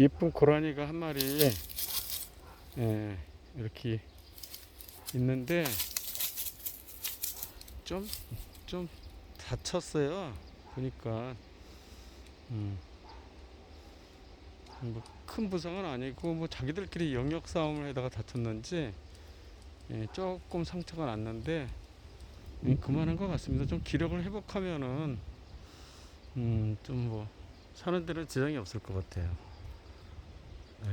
예쁜 고라니가 한 마리 예, 이렇게 있는데 좀 좀 다쳤어요. 보니까 음. 뭐 큰 부상은 아니고 뭐 자기들끼리 영역 싸움을 하다가 다쳤는지 예, 조금 상처가 났는데 예, 그만한 것 같습니다. 좀 기력을 회복하면은 음, 좀 뭐 사는 데는 지장이 없을 것 같아요. 네.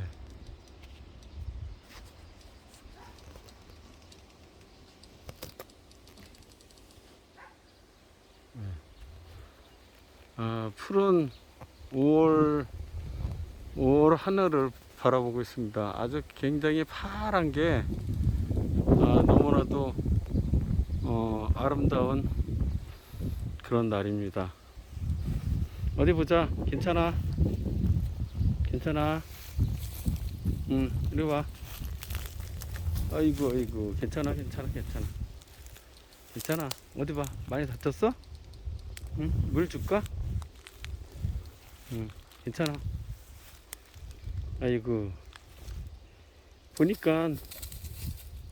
네. 아, 푸른 5월 5월 하늘을 바라보고 있습니다. 아주 굉장히 파란 게 아, 너무나도 어, 아름다운 그런 날입니다. 어디 보자. 괜찮아. 괜찮아. 응, 이리 와. 아이고, 아이고. 괜찮아, 괜찮아, 괜찮아. 괜찮아. 어디 봐. 많이 다쳤어? 응, 물 줄까? 응, 괜찮아. 아이고. 보니까,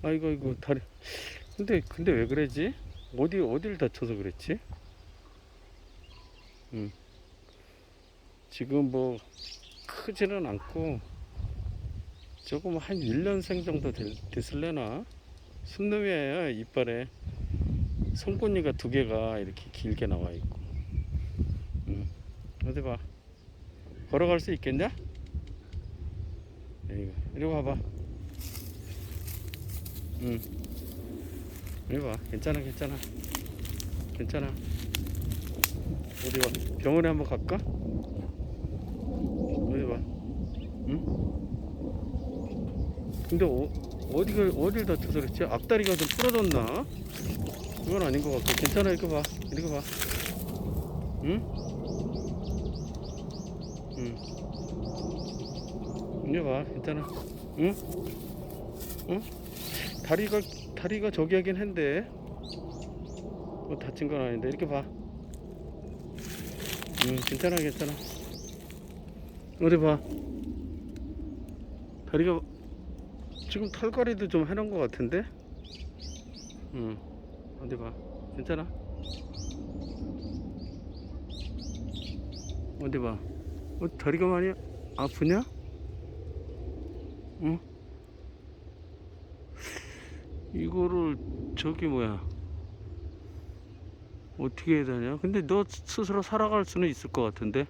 아이고, 아이고, 다리. 근데, 근데 왜 그러지? 어디, 어디를 다쳐서 그랬지? 응. 지금 뭐 크지는 않고 조금 한 1년생 정도 될, 됐을래나? 순놈이에요 이빨에. 손꽃니가 두 개가 이렇게 길게 나와 있고. 음. 어디 봐. 걸어갈 수 있겠냐? 이거 이리 와봐. 응. 이리 와 괜찮아 괜찮아. 괜찮아. 봐. 병원에 한번 갈까? 어디 봐. 응? 근데 어, 어디가 어딜 다쳐서 그랬지? 앞다리가 좀 부러졌나? 그건 아닌 것 같고 괜찮아 이거 봐 이거 봐. 응? 응. 이거 봐 괜찮아. 응? 응? 다리가 다리가 저기 하긴 한데 뭐 다친 건 아닌데 이렇게 봐. 응 괜찮아 괜찮아. 어디 봐. 다리가 지금 털갈이도 좀 해놓은 것 같은데? 응. 어디 봐. 괜찮아? 어디 봐. 어, 다리가 많이 아프냐? 응? 이거를 저기 뭐야. 어떻게 해야 되냐? 근데 너 스스로 살아갈 수는 있을 것 같은데?